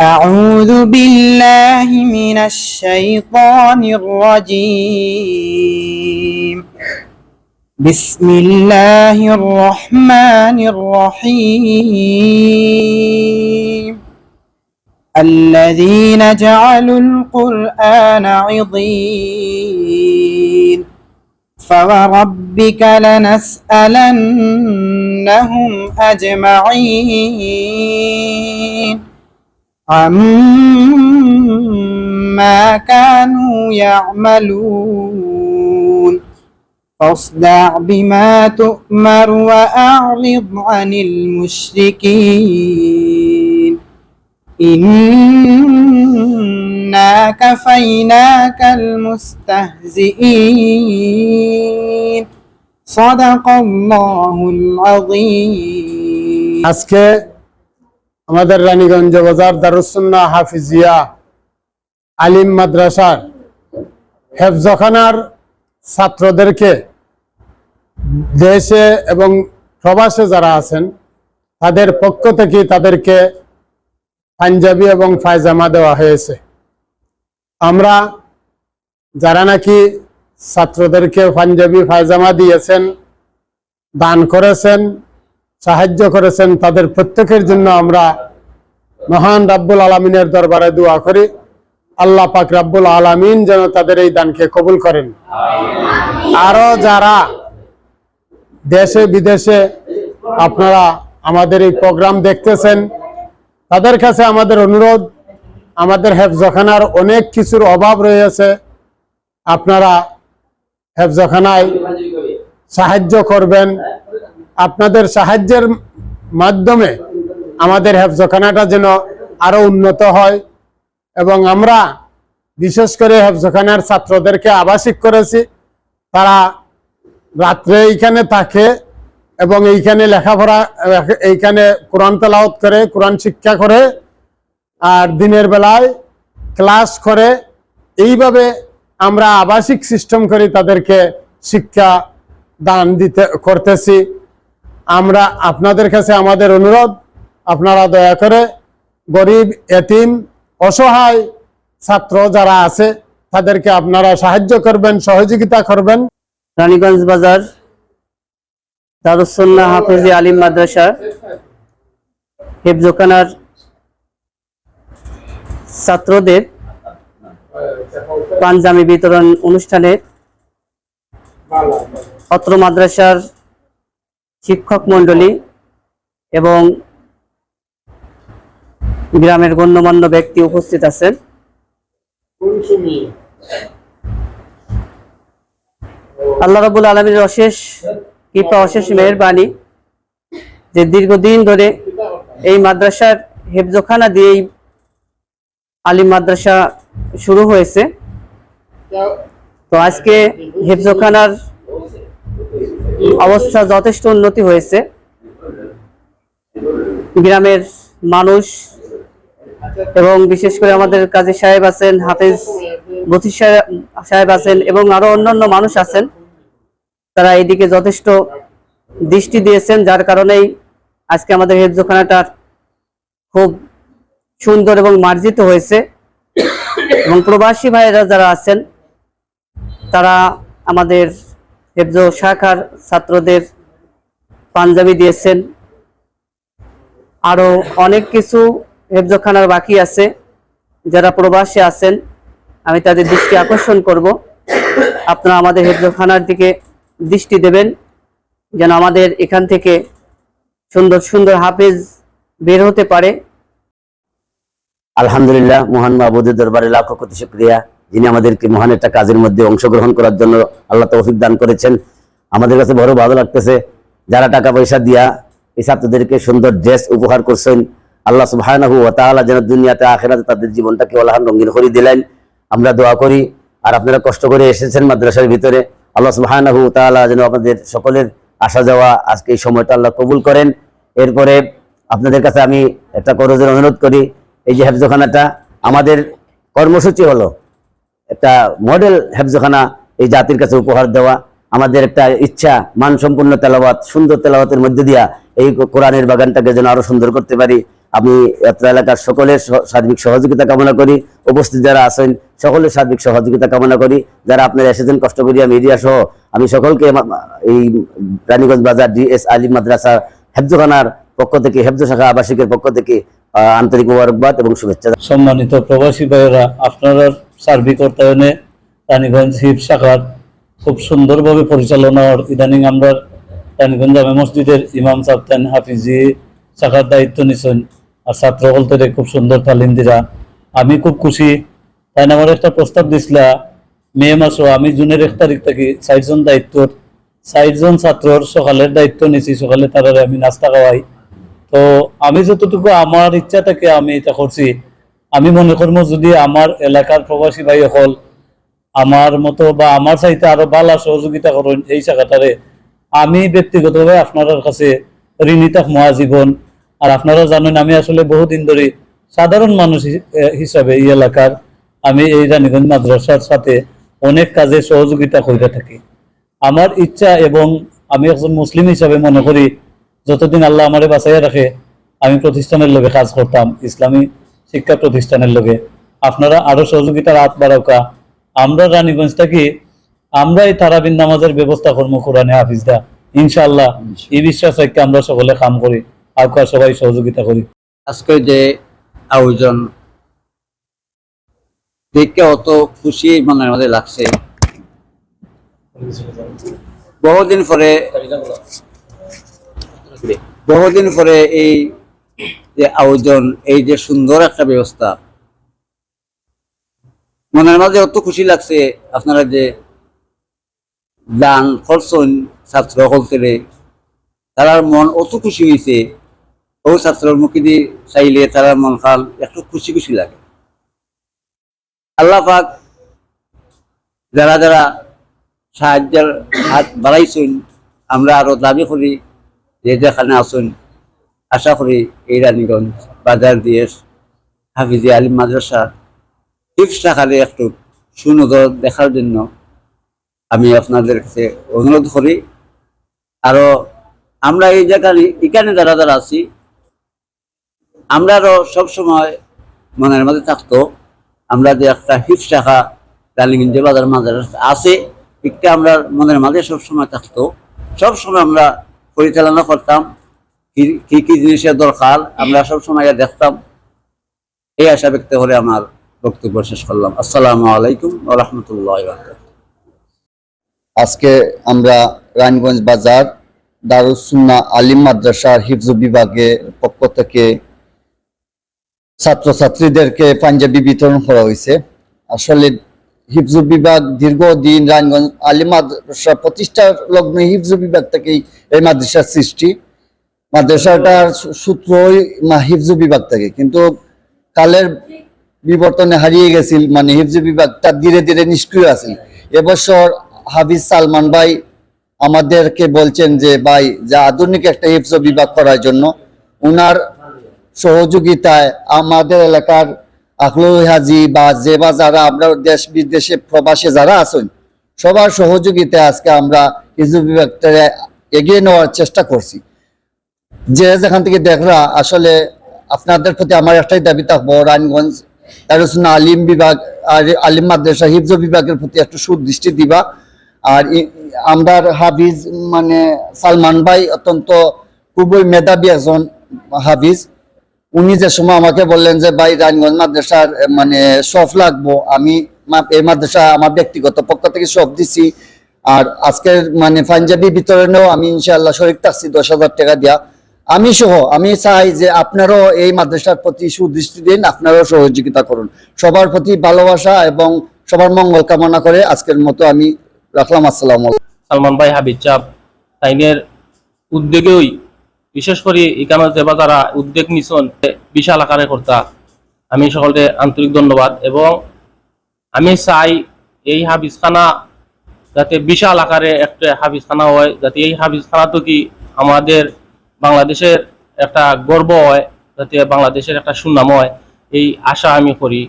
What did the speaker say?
أعوذ بالله من الشيطان الرجيم. بسم الله الرحمن الرحيم. الذين جعلوا القرآن عضين. فوربك لنسألنهم أجمعين. عما كانوا يعملون فاصدع بما تؤمر وأعرض عن المشركين إنا كفيناك المستهزئين صدق الله العظيم আমাদের রানীগঞ্জ বাজার দারুসুন্না হাফিজিয়া আলিম মাদ্রাসার হেফজখানার ছাত্রদেরকে দেশে এবং প্রবাসে যারা আছেন, তাদের পক্ষ থেকে তাদেরকে পাঞ্জাবি এবং ফায়জামা দেওয়া হয়েছে। আমরা যারা নাকি ছাত্রদেরকে পাঞ্জাবি ফায়জামা দিয়েছেন, দান করেছেন সাহায্য করেছেন তাদের প্রত্যেকের জন্য আমরা মহান রাব্বুল আলমিনের দরবারে দোয়া করি। আল্লাহ পাক রাব্বুল আলমিন যেন তাদের এই দানকে কবুল করেন। আরও যারা দেশে বিদেশে আপনারা আমাদের এই প্রোগ্রাম দেখতেছেন তাদের কাছে আমাদের অনুরোধ আমাদের হেফজখানার অনেক কিছুর অভাব রয়েছে। আপনারা হেফজখানায় সাহায্য করবেন। আপনাদের সাহায্যের মাধ্যমে আমাদের হেফজখানাটা যেন আরও উন্নত হয় এবং আমরা বিশেষ করে হেফজখানার ছাত্রদেরকে আবাসিক করেছি। তারা রাত্রে এইখানে থাকে এবং এইখানে লেখাপড়া, এইখানে কোরআন তেলাওত করে, কোরআন শিক্ষা করে আর দিনের বেলায় ক্লাস করে। এইভাবে আমরা আবাসিক সিস্টেম করি তাদেরকে শিক্ষা দান দিতে, করতেছি। আমরা আপনাদের কাছে আমাদের অনুরোধ, আপনারা দয়া করে গরিব, এতিম, অসহায় ছাত্র যারা আছে, তাদেরকে আপনারা সাহায্য করবেন, সহযোগিতা করবেন। রানীগঞ্জ বাজার দারুসন্না হাফিজি আলিম মাদ্রাসা, হেফজোখানার ছাত্রদের পাঞ্জাবি বিতরণ অনুষ্ঠানে অত্র মাদ্রাসার শিক্ষক মণ্ডলী এবং গ্রামের গণ্যমান্য ব্যক্তি উপস্থিত আছেন। আল্লাহ রাবুল আলমীর অশেষ কৃপা, অশেষ মেহরবানি যে দীর্ঘদিন ধরে এই মাদ্রাসার হেফজখানা দিয়েই আলিম মাদ্রাসা শুরু হয়েছে। তো আজকে হেফজখানার অবস্থা যথেষ্ট উন্নতি হয়েছে। গ্রামের মানুষ এবং বিশেষ করে আমাদের কাজী সাহেব আছেন, হাফেজ বথি সাহেব আছেন এবং আরও অন্যান্য মানুষ আছেন। তারা এইদিকে যথেষ্ট দৃষ্টি দিয়েছেন, যার কারণেই আজকে আমাদের হেফজখানাটার খুব সুন্দর এবং মার্জিত হয়েছে। এবং প্রবাসী ভাইয়েরা যারা আছেন, তারা আমাদের হেফজ শাখার ছাত্রদের পাঞ্জাবি দিয়েছেন। আরও অনেক কিছু হেফজখানার বাকি আছে। যারা প্রবাসে আছেন, আমি তাদের দৃষ্টি আকর্ষণ করব। আপনারা আমাদের হেফজখানার দিকে দৃষ্টি দেবেন। যেন আমাদের এখান থেকে সুন্দর সুন্দর হাফেজ বের হতে পারে। আলহামদুলিল্লাহ, মহান মাহবুদের দরবারে লাখো কোটি শুক্রিয়া। যিনি আমাদেরকে মহান একটা কাজের মধ্যে অংশগ্রহণ করার জন্য আল্লাহ তৌফিক দান করেছেন। আমাদের কাছে বড় ভালো লাগতেছে, যারা টাকা পয়সা দিয়া এই ছাত্রদেরকে সুন্দর ড্রেস উপহার করছেন, আল্লাহ সুবহানাহু তাআলা যেন দুনিয়াতে, আখেরাতে তাদের জীবনটাকে আল্লাহ রঙিন করে দিলেন। আমরা দোয়া করি, আর আপনারা কষ্ট করে এসেছেন মাদ্রাসার ভিতরে, আল্লাহ সুবহানাহু তাআলা যেন আপনাদের সকলের আসা যাওয়া আজকে এই সময়টা আল্লাহ কবুল করেন। এরপরে আপনাদের কাছে আমি একটা করজের অনুরোধ করি, এই যে হেফজখানাটা, আমাদের কর্মসূচি হলো একটা মডেল হেফজখানা এই জাতির কাছে উপহার দেওয়া, আমাদের একটা ইচ্ছা, মানসম্পন্ন তেলাওয়াত, সুন্দর তেলাওয়াতের মধ্যে দিয়া এই কোরআনের বাগানটাকে যেন আরও সুন্দর করতে পারি। আমি এত এলাকার সকলের সার্বিক সহযোগিতা কামনা করি। উপস্থিত যারা আছেন, সকলের সার্বিক সহযোগিতা কামনা করি। যারা আপনারা এসেছেন কষ্ট করিয়া মিডিয়া সহ, আমি সকলকে এই রানীগঞ্জ বাজার ডিএস আলী মাদ্রাসা হেফজখানার পক্ষ থেকে, হেফজ শাখা আবাসিকের পক্ষ থেকে আন্তরিক মোবারকবাদ এবং শুভেচ্ছা সম্মানিত প্রবাসী ভাইয়েরা, আপনারা সার্বিক অর্থায়নে রানীগঞ্জ হিপ শাখার খুব সুন্দরভাবে পরিচালনা ইদানিং আমরা রানীগঞ্জ জামে মসজিদের ইমাম সাবতেন হাফিজি শাখার দায়িত্ব নিছেন আর ছাত্র বলতে খুব সুন্দর তালিম দিরা। আমি খুব খুশি। তাই আমার একটা প্রস্তাব দিছিলা, মে মাসও আমি জুনের এক তারিখ থেকে ষাটজন দায়িত্বর ষাটজন ছাত্রর সকালের দায়িত্ব নিছি, সকালে তারারে আমি নাস্তা খাওয়াই। তো আমি যতটুকু আমার ইচ্ছা থেকে আমি এটা করছি। আমি মনে করব যদি আমার এলাকার প্রবাসী ভাই হল আমার মতো বা আমার চাইতে আরও ভালো সহযোগিতা করুন এই জায়গাটারে, আমি ব্যক্তিগতভাবে আপনার কাছে ঋণী থাকব আজীবন আর আপনারা জানেন আমি আসলে বহুদিন ধরে সাধারণ মানুষ হিসাবে এই এলাকার। আমি এই রানীগঞ্জ মাদ্রাসার সাথে অনেক কাজে সহযোগিতা করে থাকি। আমার ইচ্ছা এবং আমি একজন মুসলিম হিসাবে মনে করি, যতদিন আল্লাহ আমারে বাঁচাইয়া রাখে, আমি প্রতিষ্ঠানের লগে কাজ করতাম। ইসলামী শিক্ষা প্রতিষ্ঠানের লগে আপনারা আরও সহযোগিতার হাত বাড়াওকা আমরা রানীগঞ্জ থাকি আমরাই তারাবিন নামাজের ব্যবস্থা করব কোরআনে হাফিজদা ইনশাআল্লাহ এই বিশ্বাস রেখে আমরা সকলে কাম করি। আর সবাই সহযোগিতা করি। আজকে যে আয়োজন দেখে অত খুশি মনের মধ্যে লাগছে। বহুদিন পরে বহুদিন পরে এই যে আয়োজন, এই যে সুন্দর একটা ব্যবস্থা। মনের মাঝে অত খুশি লাগছে আপনারা যে দান করছেন ছাত্র হলতে তারার মন অত খুশি হয়েছে। ও ছাত্রের মুখে দিয়ে চাইলে তারা মন খান একটু খুশি খুশি লাগে। আল্লাহ পাক যারা যারা সাহায্যের হাত বাড়াইছেন, আমরা আরও দাবি করি যে যেখানে আসুন আশা করি এই রানীগঞ্জ বাজার দিয়ে হাফিজি আলিম মাদ্রাসা টিপস শাখারে একটু সুনজর দেখার জন্য আমি আপনাদের কাছে অনুরোধ করি। আরও আমরা এই জায়গায় এখানে যারা যারা আছি আমরারও সবসময় মনের মধ্যে থাকতো, আমরা যে একটা হিপ শাখা রানীগঞ্জ বাজার মাঝে আছে একটা আমরা মনের মাঝে সবসময় থাকতো। সবসময় আমরা পরিচালনা করতাম। কি- কি জিনিসের দরকার? আমরা সবসময় এটা দেখতাম। এই আশা ব্যক্ত করে আমার বক্তব্য শেষ করলাম। আসসালামু আলাইকুম রহমতুল্লাহ আজকে আমরা রায়গঞ্জ বাজার দারুসুন্না আলিম মাদ্রাসার হিফজ বিভাগের পক্ষ থেকে ছাত্রছাত্রীদেরকে পাঞ্জাবি বিতরণ করা হয়েছে। আসলে হিফজ বিভাগ দীর্ঘদিন রায়গঞ্জ আলিম মাদ্রাসা প্রতিষ্ঠার লগ্ন হিফজ বিভাগ থেকেই এই মাদ্রাসার সৃষ্টি। মাদ্রাসাটার সূত্রই হিফজ বিভাগ থেকে। কিন্তু কালের বিবর্তনে হারিয়ে গেছিল মানে হিফজ বিভাগটা ধীরে ধীরে নিষ্ক্রিয় আছিল। এবছর হাফিজ সালমান ভাই আমাদেরকে বলছেন যে, ভাই, যে আধুনিক একটা হিফজ বিভাগ করার জন্য উনার সহযোগিতায় আমাদের এলাকার আখলুল হাজি বা যে বা যারা আমরা দেশ বিদেশে প্রবাসে যারা আছেন, সবার সহযোগিতায় আজকে আমরা হিফজ বিভাগটা এগিয়ে নেওয়ার চেষ্টা করছি। যে যেখান থেকে দেখরা আসলে আপনাদের প্রতি আমার একটাই দাবি থাকব, রায়গঞ্জ দারুসুন্না আলিম বিভাগ আর আলিম মাদ্রাসা, হিফজ বিভাগের প্রতি একটু সুদৃষ্টি দিবা। আর আমরা হাফিজ মানে সালমান ভাই অত্যন্ত খুবই মেধাবী একজন হাফিজ। উনি যে সময় আমাকে বললেন যে, ভাই, রায়গঞ্জ মাদ্রাসার মানে সফ লাগবো, আমি এই মাদ্রাসা আমার ব্যক্তিগত পক্ষ থেকে সব দিছি। আর আজকের মানে পাঞ্জাবি বিতরণেও আমি ইনশাআল্লাহ শরীর থাকছি, দশ হাজার টাকা দিয়া। আমি সহ, আমি চাই যে আপনারাও এই মাদ্রাসার প্রতি সুদৃষ্টি দিন, আপনারাও সহযোগিতা করুন। সবার প্রতি ভালোবাসা এবং সবার মঙ্গল কামনা করে আজকের মতো আমি রাখলাম। আসসালাম সালমান ভাই, হাবিব চাপ তাইনের উদ্যোগেই, বিশেষ করে এখানে যে বা যারা উদ্যোগ নিছন বিশাল আকারে কর্তা। আমি সকলকে আন্তরিক ধন্যবাদ এবং আমি চাই এই হাফিজখানা যাতে বিশাল আকারে একটা হাফিজখানা হয়, যাতে এই হাফিজখানা তো কি আমাদের বাংলাদেশের একটা গর্ব হয় যাতে বাংলাদেশের একটা সুনাম হয় এই আশা আমি করি।